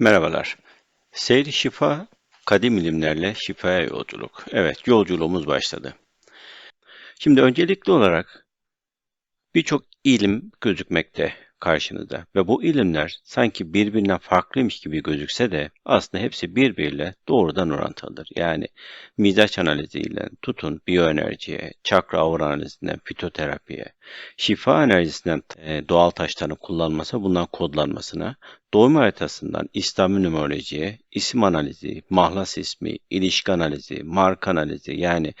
Merhabalar. Seyri şifa, kadim ilimlerle şifaya yolculuk. Evet, yolculuğumuz başladı. Şimdi öncelikli olarak birçok ilim gözükmekte karşınızda ve bu ilimler sanki birbirinden farklıymış gibi gözükse de aslında hepsi birbiriyle doğrudan orantılıdır. Yani mizaç analiziyle tutun biyoenerjiye, çakra aura analizinden fitoterapiye, şifa enerjisinden e, doğal taşların kullanması, bundan kodlanmasına, doğum haritasından İslami numerolojiye, isim analizi, mahlas ismi, ilişki analizi, marka analizi yani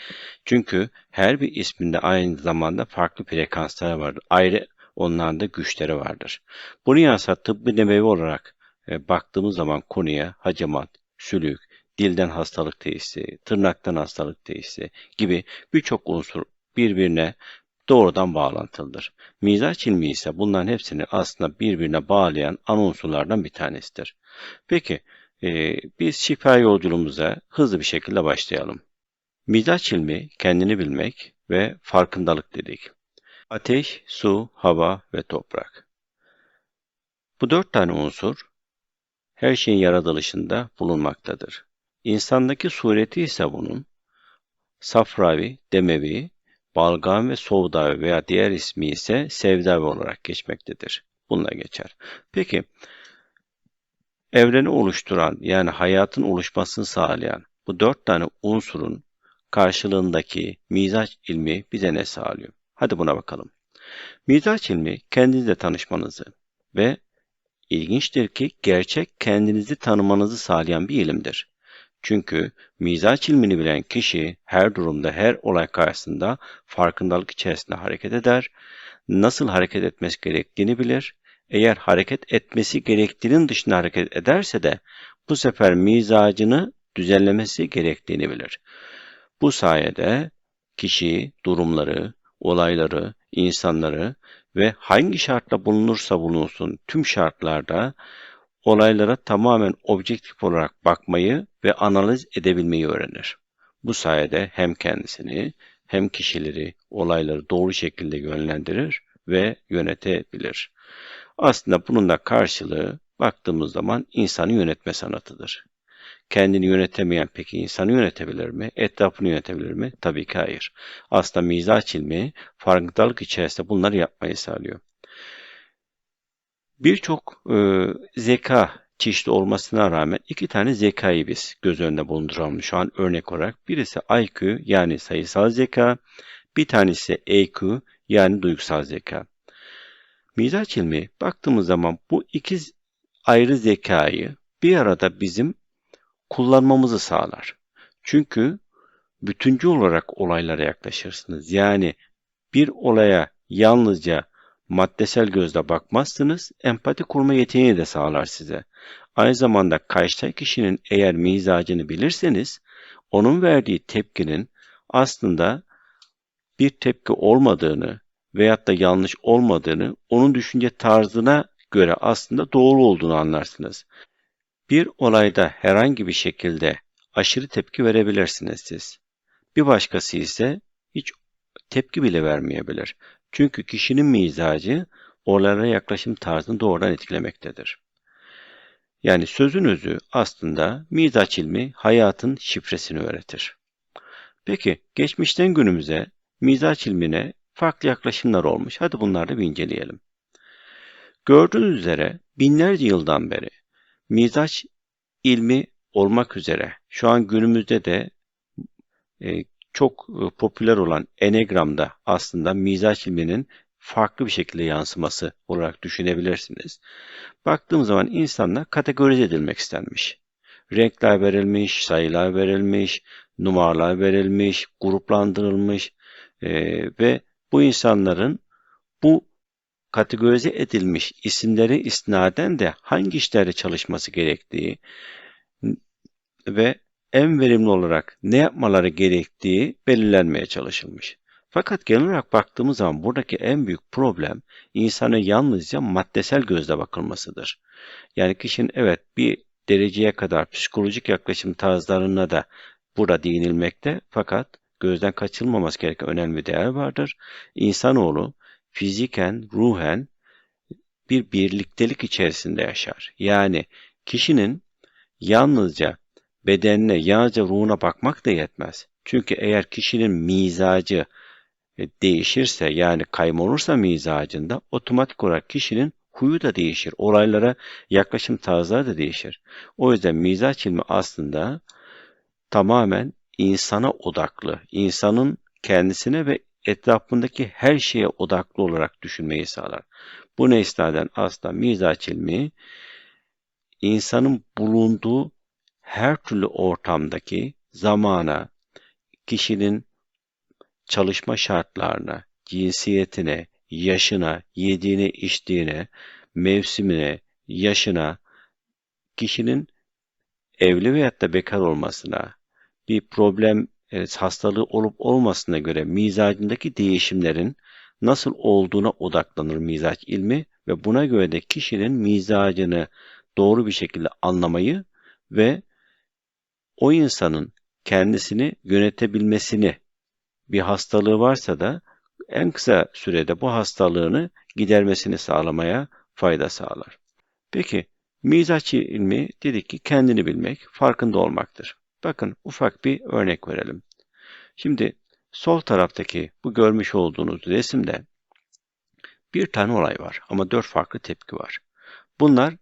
çünkü her bir isminde aynı zamanda farklı frekanslar vardır. Ayrı onların da güçleri vardır. Bunu yansa tıbbi nebevi olarak e, baktığımız zaman konuya hacamat, sülük, dilden hastalık teşhisi, tırnaktan hastalık teşhisi gibi birçok unsur birbirine doğrudan bağlantılıdır. Mizaç ilmi ise bunların hepsini aslında birbirine bağlayan ana unsurlardan bir tanesidir. Peki e, biz şifa yolculuğumuza hızlı bir şekilde başlayalım. Mizaç ilmi kendini bilmek ve farkındalık dedik. Ateş, su, hava ve toprak. Bu dört tane unsur her şeyin yaratılışında bulunmaktadır. İnsandaki sureti ise bunun safravi, demevi, balgam ve sovdavi veya diğer ismi ise sevdavi olarak geçmektedir. Bununla geçer. Peki evreni oluşturan yani hayatın oluşmasını sağlayan bu dört tane unsurun karşılığındaki mizaç ilmi bize ne sağlıyor? Hadi buna bakalım. Mizaç ilmi kendinizle tanışmanızı ve ilginçtir ki gerçek kendinizi tanımanızı sağlayan bir ilimdir. Çünkü mizaç ilmini bilen kişi her durumda, her olay karşısında farkındalık içerisinde hareket eder, nasıl hareket etmesi gerektiğini bilir. Eğer hareket etmesi gerektiğinin dışında hareket ederse de bu sefer mizacını düzenlemesi gerektiğini bilir. Bu sayede kişi durumları, olayları, insanları ve hangi şartla bulunursa bulunsun tüm şartlarda olaylara tamamen objektif olarak bakmayı ve analiz edebilmeyi öğrenir. Bu sayede hem kendisini hem kişileri, olayları doğru şekilde yönlendirir ve yönetebilir. Aslında bunun da karşılığı baktığımız zaman insanı yönetme sanatıdır. Kendini yönetemeyen peki insanı yönetebilir mi? Etrafını yönetebilir mi? Tabii ki hayır. Aslında mizaç ilmi farkındalık içerisinde bunları yapmayı sağlıyor. Birçok e, zeka çeşitli olmasına rağmen iki tane zekayı biz göz önünde bulunduralım şu an örnek olarak. Birisi IQ yani sayısal zeka, bir tanesi EQ yani duygusal zeka. Mizaç ilmi baktığımız zaman bu iki ayrı zekayı bir arada bizim kullanmamızı sağlar. Çünkü bütüncül olarak olaylara yaklaşırsınız. Yani bir olaya yalnızca maddesel gözle bakmazsınız, empati kurma yeteneği de sağlar size. Aynı zamanda karşı kişinin eğer mizacını bilirseniz, onun verdiği tepkinin aslında bir tepki olmadığını veyahut da yanlış olmadığını, onun düşünce tarzına göre aslında doğru olduğunu anlarsınız. Bir olayda herhangi bir şekilde aşırı tepki verebilirsiniz siz. Bir başkası ise hiç tepki bile vermeyebilir. Çünkü kişinin mizacı olaylara yaklaşım tarzını doğrudan etkilemektedir. Yani sözün özü aslında mizaç ilmi hayatın şifresini öğretir. Peki geçmişten günümüze mizaç ilmine farklı yaklaşımlar olmuş. Hadi bunları da bir inceleyelim. Gördüğünüz üzere binlerce yıldan beri mizaç ilmi olmak üzere şu an günümüzde de e, çok e, popüler olan Enegram'da aslında mizaç ilminin farklı bir şekilde yansıması olarak düşünebilirsiniz. Baktığım zaman insanlar kategorize edilmek istenmiş. Renkler verilmiş, sayılar verilmiş, numaralar verilmiş, gruplandırılmış e, ve bu insanların bu kategorize edilmiş isimleri isnaden de hangi işlerde çalışması gerektiği ve en verimli olarak ne yapmaları gerektiği belirlenmeye çalışılmış. Fakat genel olarak baktığımız zaman buradaki en büyük problem insana yalnızca maddesel gözle bakılmasıdır. Yani kişinin evet bir dereceye kadar psikolojik yaklaşım tarzlarına da burada değinilmekte fakat gözden kaçırılmaması gereken önemli değer vardır. İnsanoğlu fiziken, ruhen bir birliktelik içerisinde yaşar. Yani Kişinin yalnızca bedenine, yalnızca ruhuna bakmak da yetmez. Çünkü eğer kişinin mizacı e, değişirse yani kaybolursa mizacında otomatik olarak kişinin huyu da değişir. Olaylara yaklaşım tarzları da değişir. O yüzden mizaç ilmi aslında tamamen insana odaklı, insanın kendisine ve etrafındaki her şeye odaklı olarak düşünmeyi sağlar. Bu nesneden aslında mizaç ilmi insanın bulunduğu her türlü ortamdaki zamana, kişinin çalışma şartlarına, cinsiyetine, yaşına, yediğine, içtiğine, mevsimine, yaşına, kişinin evli veyahut da bekar olmasına, bir problem, e, hastalığı olup olmasına göre mizacındaki değişimlerin nasıl olduğuna odaklanır mizaç ilmi ve buna göre de kişinin mizacını doğru bir şekilde anlamayı ve o insanın kendisini yönetebilmesini bir hastalığı varsa da en kısa sürede bu hastalığını gidermesini sağlamaya fayda sağlar. Peki mizaç ilmi dedik ki kendini bilmek, farkında olmaktır. Bakın ufak bir örnek verelim. Şimdi sol taraftaki bu görmüş olduğunuz resimde bir tane olay var ama dört farklı tepki var. Bunlar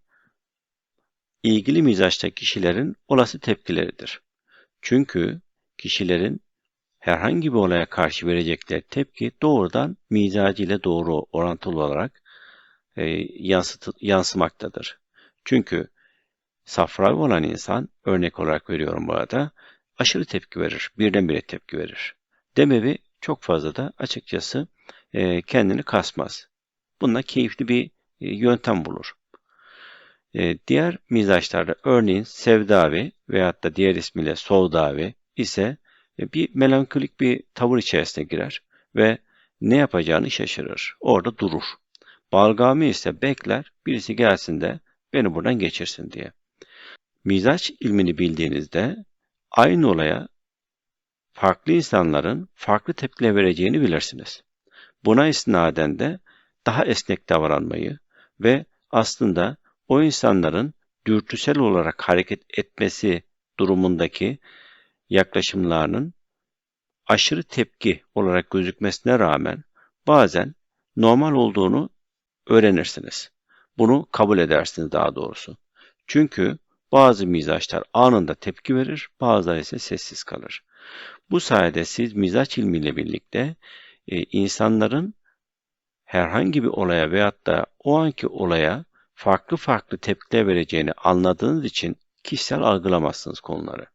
ilgili mizaçta kişilerin olası tepkileridir. Çünkü kişilerin herhangi bir olaya karşı verecekleri tepki doğrudan mizacı ile doğru orantılı olarak e, yansıtı, yansımaktadır. Çünkü safravi olan insan, örnek olarak veriyorum burada, aşırı tepki verir, birdenbire tepki verir. Demevi çok fazla da açıkçası e, kendini kasmaz. Bununla keyifli bir e, yöntem bulur. E, diğer mizaçlarda örneğin sevdavi veyahut da diğer ismiyle soldavi ise e, bir melankolik bir tavır içerisine girer ve ne yapacağını şaşırır. Orada durur. Balgami ise bekler birisi gelsin de beni buradan geçirsin diye. Mizaç ilmini bildiğinizde aynı olaya farklı insanların farklı tepkiler vereceğini bilirsiniz. Buna istinaden de daha esnek davranmayı ve aslında o insanların dürtüsel olarak hareket etmesi durumundaki yaklaşımlarının aşırı tepki olarak gözükmesine rağmen bazen normal olduğunu öğrenirsiniz. Bunu kabul edersiniz daha doğrusu. Çünkü bazı mizaçlar anında tepki verir, bazıları ise sessiz kalır. Bu sayede siz mizaç ilmiyle birlikte e, insanların herhangi bir olaya veyahut da o anki olaya farklı farklı tepkiler vereceğini anladığınız için kişisel algılamazsınız konuları.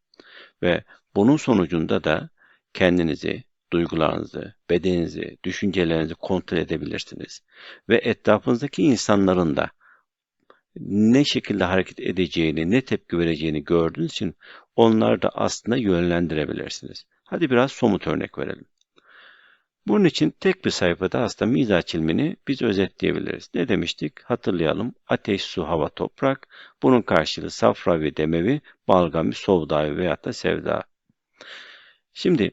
Ve bunun sonucunda da kendinizi, duygularınızı, bedeninizi, düşüncelerinizi kontrol edebilirsiniz. Ve etrafınızdaki insanların da ne şekilde hareket edeceğini, ne tepki vereceğini gördüğünüz için onları da aslında yönlendirebilirsiniz. Hadi biraz somut örnek verelim. Bunun için tek bir sayfada aslında mizaç ilmini biz özetleyebiliriz. Ne demiştik? Hatırlayalım. Ateş, su, hava, toprak. Bunun karşılığı safravi, demevi, balgami, sovdavi veyahut da sevda. Şimdi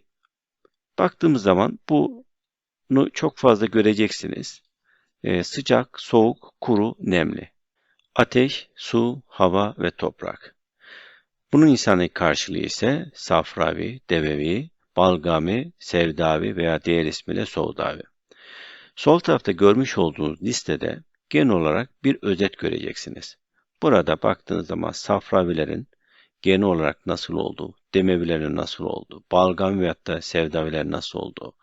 baktığımız zaman bunu çok fazla göreceksiniz. Ee, sıcak, soğuk, kuru, nemli. Ateş, su, hava ve toprak. Bunun insanlık karşılığı ise safravi, devevi, balgami, sevdavi veya diğer ismiyle sovdavi. Sol tarafta görmüş olduğunuz listede genel olarak bir özet göreceksiniz. Burada baktığınız zaman safravilerin genel olarak nasıl olduğu, demevilerin nasıl olduğu, balgam veyahut da sevdavilerin nasıl olduğu,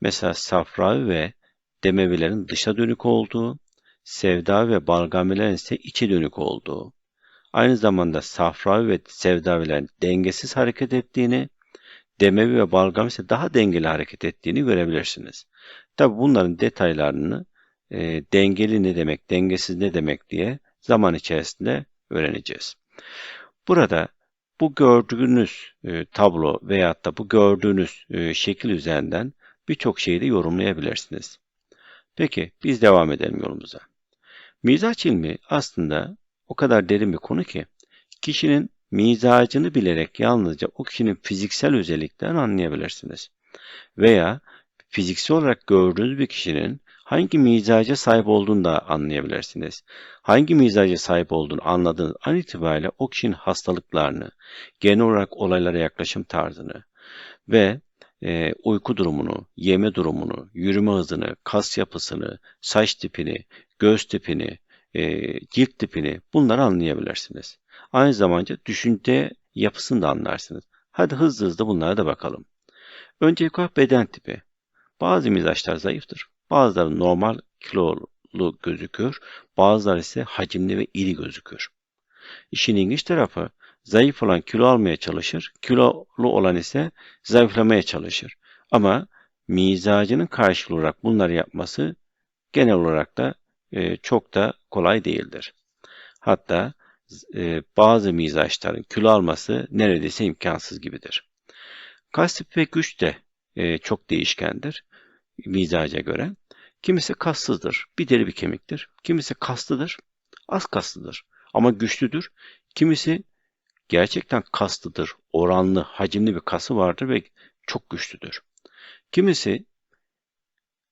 mesela safravi ve demevilerin dışa dönük olduğu, sevdavi ve balgamilerin ise içe dönük olduğu, aynı zamanda safravi ve sevdavilerin dengesiz hareket ettiğini, demevi ve balgam ise daha dengeli hareket ettiğini görebilirsiniz. Tabi bunların detaylarını e, dengeli ne demek, dengesiz ne demek diye zaman içerisinde öğreneceğiz. Burada bu gördüğünüz e, tablo veyahut da bu gördüğünüz e, şekil üzerinden birçok şeyi de yorumlayabilirsiniz. Peki biz devam edelim yolumuza. Mizaç ilmi aslında o kadar derin bir konu ki kişinin mizacını bilerek yalnızca o kişinin fiziksel özelliklerini anlayabilirsiniz. Veya fiziksel olarak gördüğünüz bir kişinin hangi mizaca sahip olduğunu da anlayabilirsiniz. Hangi mizaca sahip olduğunu anladığınız an itibariyle o kişinin hastalıklarını, genel olarak olaylara yaklaşım tarzını ve e, uyku durumunu, yeme durumunu, yürüme hızını, kas yapısını, saç tipini, göz tipini, e, cilt tipini bunları anlayabilirsiniz. Aynı zamanda düşünce yapısını da anlarsınız. Hadi hızlı hızlı bunlara da bakalım. Öncelikle olarak beden tipi. Bazı mizaçlar zayıftır. Bazıları normal kilolu gözükür. Bazıları ise hacimli ve iri gözükür. İşin ilginç tarafı zayıf olan kilo almaya çalışır. Kilolu olan ise zayıflamaya çalışır. Ama mizacının karşılığı olarak bunları yapması genel olarak da e, çok da kolay değildir. Hatta e, bazı mizaçların kilo alması neredeyse imkansız gibidir. Kas tipi ve güç de e, çok değişkendir mizaca göre. Kimisi kassızdır, bir deri bir kemiktir. Kimisi kaslıdır, az kaslıdır ama güçlüdür. Kimisi gerçekten kaslıdır, oranlı, hacimli bir kası vardır ve çok güçlüdür. Kimisi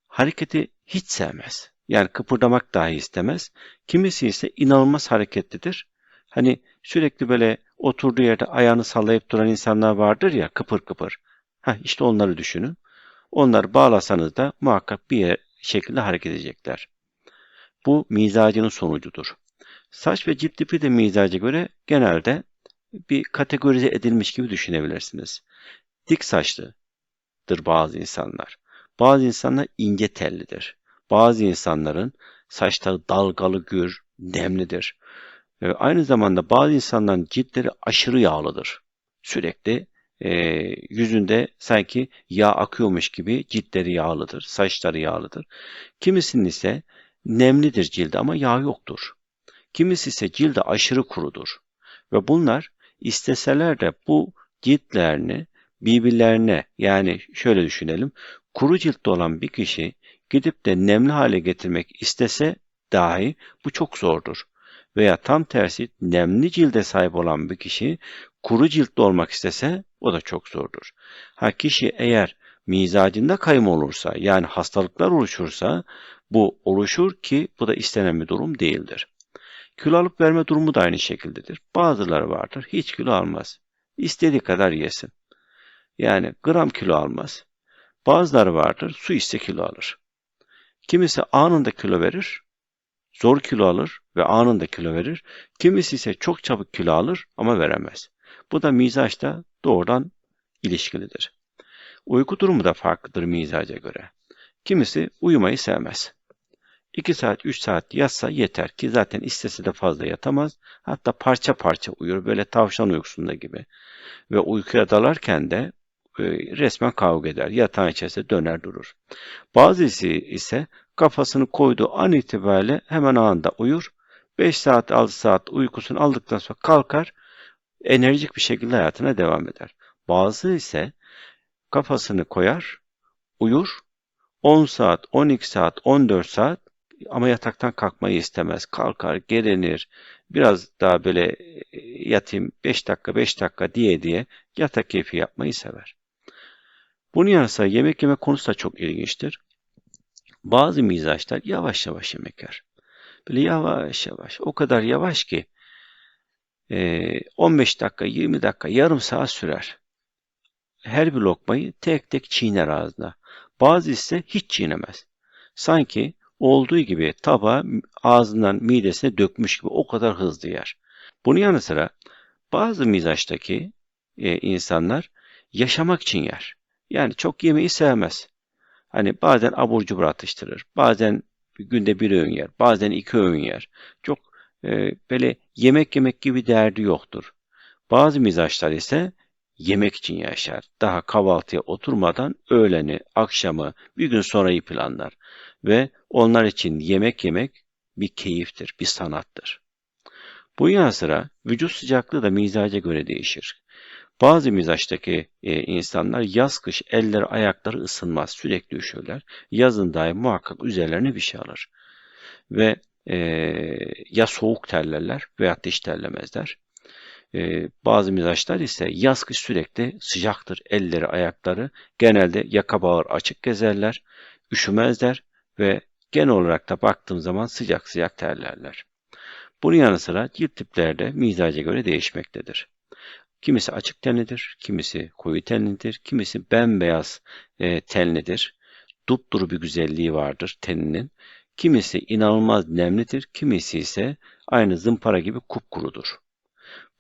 hareketi hiç sevmez. Yani kıpırdamak dahi istemez. Kimisi ise inanılmaz hareketlidir. Hani sürekli böyle oturduğu yerde ayağını sallayıp duran insanlar vardır ya kıpır kıpır. Heh, işte onları düşünün. Onları bağlasanız da muhakkak bir şekilde hareket edecekler. Bu mizacının sonucudur. Saç ve cilt tipi de mizaca göre genelde bir kategorize edilmiş gibi düşünebilirsiniz. Dik saçlıdır bazı insanlar. Bazı insanlar ince tellidir. Bazı insanların saçları dalgalı gür, nemlidir. E, aynı zamanda bazı insanların ciltleri aşırı yağlıdır. Sürekli e, yüzünde sanki yağ akıyormuş gibi ciltleri yağlıdır, saçları yağlıdır. Kimisinin ise nemlidir cildi ama yağ yoktur. Kimisi ise cildi aşırı kurudur. Ve bunlar isteseler de bu ciltlerini birbirlerine yani şöyle düşünelim kuru ciltli olan bir kişi gidip de nemli hale getirmek istese dahi bu çok zordur. Veya tam tersi nemli cilde sahip olan bir kişi kuru ciltli olmak istese o da çok zordur. Ha kişi eğer mizacında kayım olursa yani hastalıklar oluşursa bu oluşur ki bu da istenen bir durum değildir. Kilo alıp verme durumu da aynı şekildedir. Bazıları vardır hiç kilo almaz. İstediği kadar yesin. Yani gram kilo almaz. Bazıları vardır su iste kilo alır. Kimisi anında kilo verir, zor kilo alır ve anında kilo verir. Kimisi ise çok çabuk kilo alır ama veremez. Bu da mizaçta doğrudan ilişkilidir. Uyku durumu da farklıdır mizaca göre. Kimisi uyumayı sevmez. 2 saat 3 saat yatsa yeter ki zaten istese de fazla yatamaz. Hatta parça parça uyur böyle tavşan uykusunda gibi. Ve uykuya dalarken de e, resmen kavga eder. Yatağın içerisinde döner durur. Bazısı ise kafasını koyduğu an itibariyle hemen anında uyur. 5 saat 6 saat uykusunu aldıktan sonra kalkar enerjik bir şekilde hayatına devam eder. Bazı ise kafasını koyar, uyur, 10 saat, 12 saat, 14 saat ama yataktan kalkmayı istemez. Kalkar, gelenir, biraz daha böyle e, yatayım 5 dakika 5 dakika diye diye yatak keyfi yapmayı sever. Bunun yanı sıra yemek yeme konusu da çok ilginçtir. Bazı mizaçlar yavaş yavaş yemek yer. Böyle yavaş yavaş. O kadar yavaş ki 15 dakika, 20 dakika, yarım saat sürer. Her bir lokmayı tek tek çiğner ağzına. Bazı ise hiç çiğnemez. Sanki olduğu gibi tabağı ağzından midesine dökmüş gibi o kadar hızlı yer. Bunun yanı sıra bazı mizaçtaki e, insanlar yaşamak için yer. Yani çok yemeği sevmez. Hani bazen abur cubur atıştırır. Bazen günde bir öğün yer. Bazen iki öğün yer. Çok e, böyle yemek yemek gibi derdi yoktur. Bazı mizaçlar ise yemek için yaşar. Daha kahvaltıya oturmadan öğleni, akşamı, bir gün sonrayı planlar. Ve onlar için yemek yemek bir keyiftir, bir sanattır. Bu yanı sıra vücut sıcaklığı da mizaca göre değişir. Bazı mizaçtaki e, insanlar yaz kış eller ayakları ısınmaz sürekli üşürler. Yazın dahi muhakkak üzerlerine bir şey alır. Ve e, ya soğuk terlerler veya hiç terlemezler. E, bazı mizaçlar ise yaz kış sürekli sıcaktır elleri ayakları. Genelde yaka bağır açık gezerler, üşümezler ve genel olarak da baktığım zaman sıcak sıcak terlerler. Bunun yanı sıra cilt tipleri de mizaca göre değişmektedir. Kimisi açık tenlidir, kimisi koyu tenlidir, kimisi bembeyaz e, tenlidir. Dupduru bir güzelliği vardır teninin. Kimisi inanılmaz nemlidir, kimisi ise aynı zımpara gibi kupkurudur.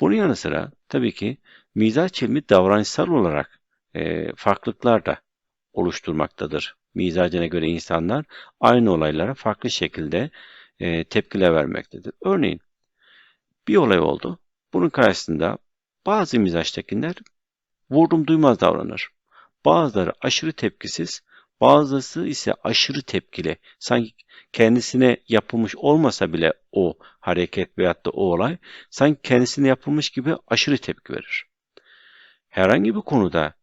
Bunun yanı sıra tabii ki mizaç ilmi davranışsal olarak e, farklılıklar da oluşturmaktadır. Mizacına göre insanlar aynı olaylara farklı şekilde e, tepkiler vermektedir. Örneğin bir olay oldu. Bunun karşısında bazı mizaçtakiler vurdum duymaz davranır. Bazıları aşırı tepkisiz, bazısı ise aşırı tepkili. Sanki kendisine yapılmış olmasa bile o hareket veyahut da o olay sanki kendisine yapılmış gibi aşırı tepki verir. Herhangi bir konuda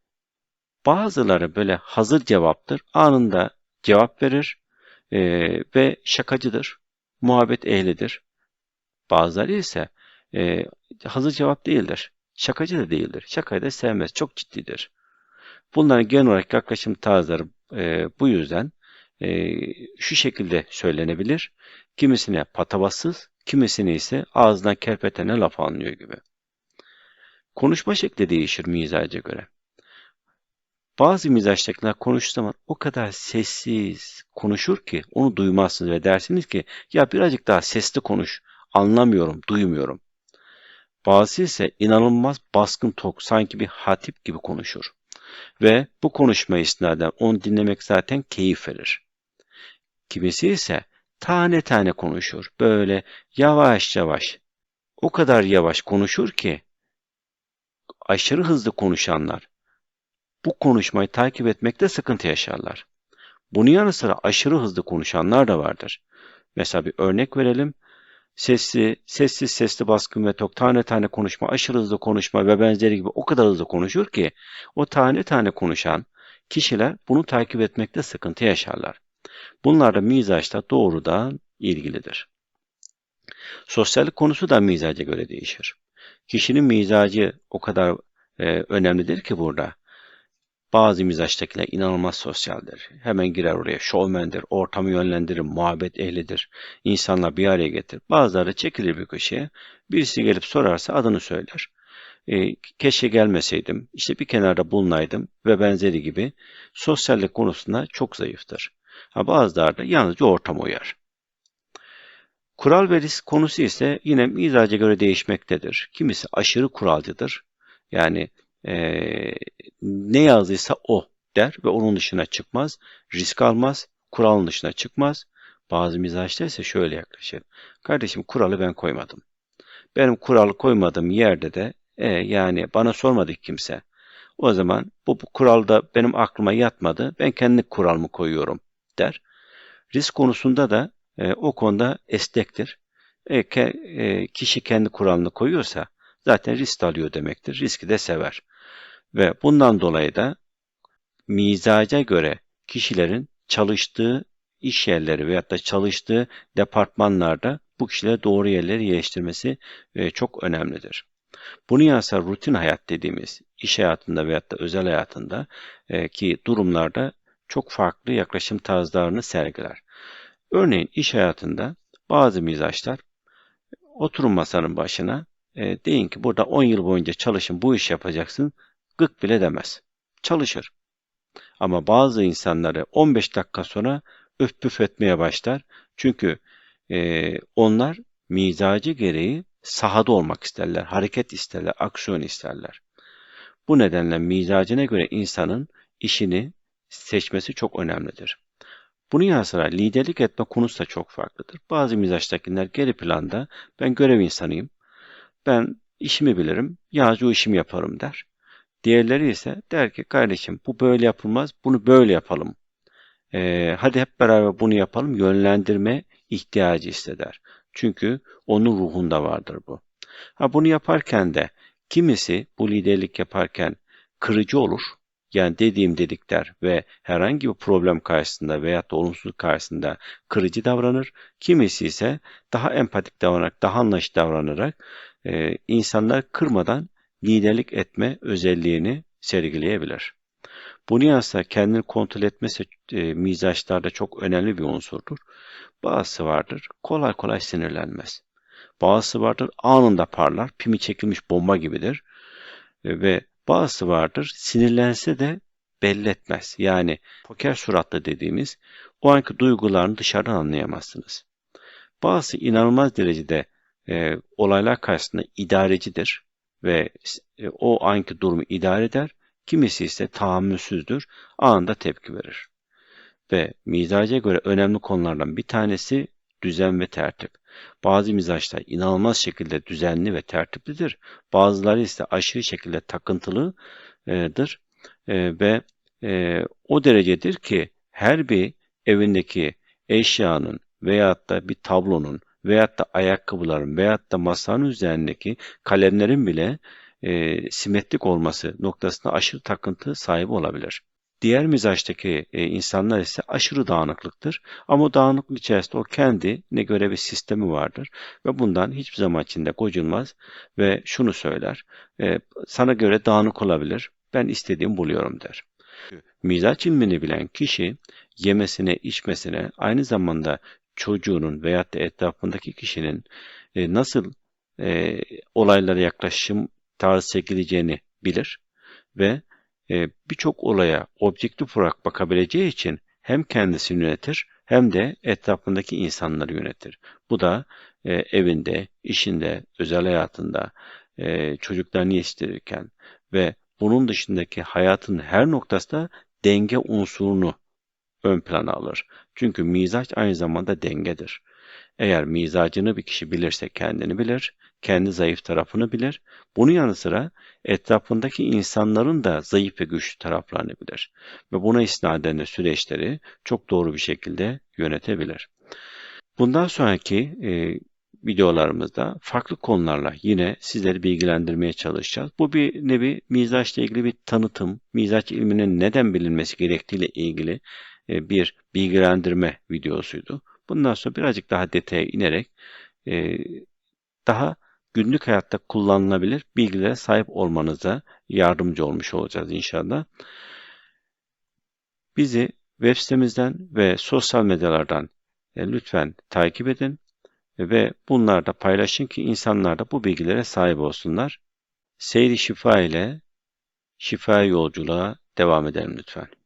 bazıları böyle hazır cevaptır. Anında cevap verir e, ve şakacıdır. Muhabbet ehlidir. Bazıları ise e, hazır cevap değildir. Şakacı da değildir. Şakayı da sevmez. Çok ciddidir. Bunların genel olarak yaklaşım tarzları e, bu yüzden e, şu şekilde söylenebilir. Kimisine patavatsız, kimisine ise ağzından kerpetene laf anlıyor gibi. Konuşma şekli değişir mizaca göre. Bazı mizaçtakiler konuştuğu zaman o kadar sessiz konuşur ki onu duymazsınız ve dersiniz ki ya birazcık daha sesli konuş, anlamıyorum, duymuyorum. Bazı ise inanılmaz baskın tok, sanki bir hatip gibi konuşur. Ve bu konuşma isnaden onu dinlemek zaten keyif verir. Kimisi ise tane tane konuşur. Böyle yavaş yavaş. O kadar yavaş konuşur ki aşırı hızlı konuşanlar bu konuşmayı takip etmekte sıkıntı yaşarlar. Bunun yanı sıra aşırı hızlı konuşanlar da vardır. Mesela bir örnek verelim. Sesli, sessiz sesli baskın ve tok tane tane konuşma, aşırı hızlı konuşma ve benzeri gibi o kadar hızlı konuşur ki o tane tane konuşan kişiler bunu takip etmekte sıkıntı yaşarlar. Bunlar da mizaçta doğrudan ilgilidir. Sosyallik konusu da mizaca göre değişir. Kişinin mizacı o kadar e, önemlidir ki burada. Bazı mizaçtakiler inanılmaz sosyaldir. Hemen girer oraya, şovmendir, ortamı yönlendirir, muhabbet ehlidir. İnsanla bir araya getirir. Bazıları çekilir bir köşeye. Birisi gelip sorarsa adını söyler. E, keşke gelmeseydim, işte bir kenarda bulunaydım ve benzeri gibi sosyallik konusunda çok zayıftır. Ha, bazıları da yalnızca ortam uyar. Kural ve risk konusu ise yine mizaca göre değişmektedir. Kimisi aşırı kuralcıdır. Yani e, ne yazdıysa o der ve onun dışına çıkmaz. Risk almaz, kuralın dışına çıkmaz. Bazı mizaçlar ise şöyle yaklaşır. Kardeşim kuralı ben koymadım. Benim kuralı koymadığım yerde de e, yani bana sormadı kimse. O zaman bu, bu kuralda benim aklıma yatmadı. Ben kendi kuralımı koyuyorum der. Risk konusunda da e, o konuda estektir. E, ke, e, kişi kendi kuralını koyuyorsa zaten risk alıyor demektir. Riski de sever. Ve bundan dolayı da mizaca göre kişilerin çalıştığı iş yerleri veyahut da çalıştığı departmanlarda bu kişilere doğru yerleri yerleştirmesi e, çok önemlidir. Bunun yanı sıra rutin hayat dediğimiz iş hayatında veyahut da özel hayatında e, ki durumlarda çok farklı yaklaşım tarzlarını sergiler. Örneğin iş hayatında bazı mizaçlar oturun masanın başına e, deyin ki burada 10 yıl boyunca çalışın bu iş yapacaksın gık bile demez. Çalışır. Ama bazı insanları 15 dakika sonra öf püf etmeye başlar. Çünkü e, onlar mizacı gereği sahada olmak isterler, hareket isterler, aksiyon isterler. Bu nedenle mizacına göre insanın işini seçmesi çok önemlidir. Bunun yanı sıra liderlik etme konusu da çok farklıdır. Bazı mizaçtakiler geri planda ben görev insanıyım, ben işimi bilirim, o işimi yaparım der. Diğerleri ise der ki kardeşim bu böyle yapılmaz, bunu böyle yapalım. Ee, hadi hep beraber bunu yapalım, yönlendirme ihtiyacı hisseder. Çünkü onun ruhunda vardır bu. Ha bunu yaparken de kimisi bu liderlik yaparken kırıcı olur. Yani dediğim dedikler ve herhangi bir problem karşısında veya da olumsuzluk karşısında kırıcı davranır. Kimisi ise daha empatik davranarak, daha anlayışlı davranarak e, insanlar kırmadan liderlik etme özelliğini sergileyebilir. Bunu yansa kendini kontrol etmesi e, mizaçlarda çok önemli bir unsurdur. Bazısı vardır kolay kolay sinirlenmez. Bazısı vardır anında parlar, pimi çekilmiş bomba gibidir. E, ve bazısı vardır sinirlense de belli etmez. Yani poker suratlı dediğimiz o anki duygularını dışarıdan anlayamazsınız. Bazısı inanılmaz derecede e, olaylar karşısında idarecidir ve e, o anki durumu idare eder. Kimisi ise tahammülsüzdür, anında tepki verir. Ve mizaca göre önemli konulardan bir tanesi düzen ve tertip. Bazı mizaçlar inanılmaz şekilde düzenli ve tertiplidir. Bazıları ise aşırı şekilde takıntılıdır e, ve e, o derecedir ki her bir evindeki eşyanın veyahut da bir tablonun veyahut da ayakkabıların veyahut da masanın üzerindeki kalemlerin bile e, simetrik olması noktasında aşırı takıntı sahibi olabilir. Diğer mizaçtaki e, insanlar ise aşırı dağınıklıktır. Ama o dağınıklık içerisinde o kendine göre bir sistemi vardır. Ve bundan hiçbir zaman içinde gocunmaz ve şunu söyler. E, sana göre dağınık olabilir. Ben istediğimi buluyorum der. Mizaç ilmini bilen kişi yemesine, içmesine, aynı zamanda çocuğunun veyahut da etrafındaki kişinin e, nasıl e, olaylara yaklaşım tarzı sergileyeceğini bilir ve e, birçok olaya objektif olarak bakabileceği için hem kendisini yönetir hem de etrafındaki insanları yönetir. Bu da e, evinde, işinde, özel hayatında, e, çocuklarını yetiştirirken ve bunun dışındaki hayatın her noktasında denge unsurunu ön plana alır. Çünkü mizaç aynı zamanda dengedir. Eğer mizacını bir kişi bilirse kendini bilir, kendi zayıf tarafını bilir. Bunun yanı sıra etrafındaki insanların da zayıf ve güçlü taraflarını bilir. Ve buna isnaden de süreçleri çok doğru bir şekilde yönetebilir. Bundan sonraki e, videolarımızda farklı konularla yine sizleri bilgilendirmeye çalışacağız. Bu bir nevi mizaçla ilgili bir tanıtım, mizaç ilminin neden bilinmesi gerektiğiyle ilgili bir bilgilendirme videosuydu. Bundan sonra birazcık daha detaya inerek e, daha günlük hayatta kullanılabilir bilgilere sahip olmanıza yardımcı olmuş olacağız inşallah. Bizi web sitemizden ve sosyal medyalardan e, lütfen takip edin ve bunları da paylaşın ki insanlar da bu bilgilere sahip olsunlar. Seyri şifa ile şifa yolculuğa devam edelim lütfen.